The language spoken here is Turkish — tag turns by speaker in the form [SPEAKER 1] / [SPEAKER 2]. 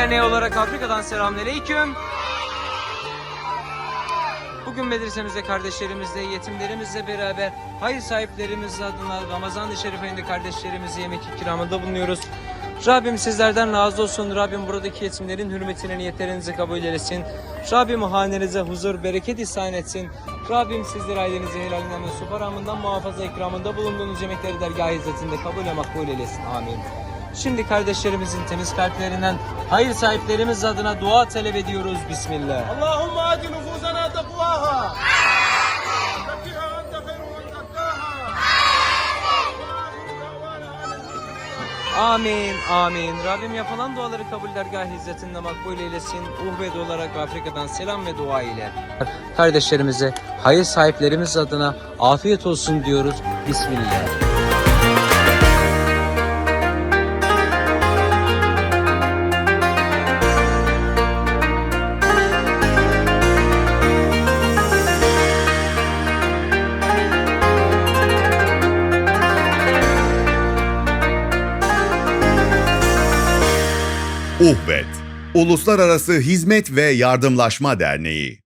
[SPEAKER 1] Derneği olarak Afrika'dan selamünaleyküm. Bugün medresemizde kardeşlerimizle, yetimlerimizle beraber hayır sahiplerimiz adına Ramazan-ı Şerif ayında kardeşlerimize yemek ikramında bulunuyoruz. Rabbim sizlerden razı olsun. Rabbim buradaki yetimlerin hürmetine niyetlerinizi kabul eylesin. Rabbim hanenize huzur, bereket ihsan etsin. Rabbim sizleri ailenizi helalinden ve subaramından muhafaza ikramında bulunduğunuz yemekleri dergah izzetinde kabul ve makbul eylesin. Amin. Şimdi kardeşlerimizin temiz kalplerinden hayır sahiplerimiz adına dua talep ediyoruz. Bismillah.
[SPEAKER 2] Allahümme adi nüfuzana takvaha.
[SPEAKER 1] Amin, amin. Rabbim yapılan duaları kabullergah hizmetinde makbul eylesin. Uhbed olarak Afrika'dan selam ve dua ile. Kardeşlerimize, hayır sahiplerimiz adına afiyet olsun diyoruz. Bismillah.
[SPEAKER 3] Uhvet, Uluslararası Hizmet ve Yardımlaşma Derneği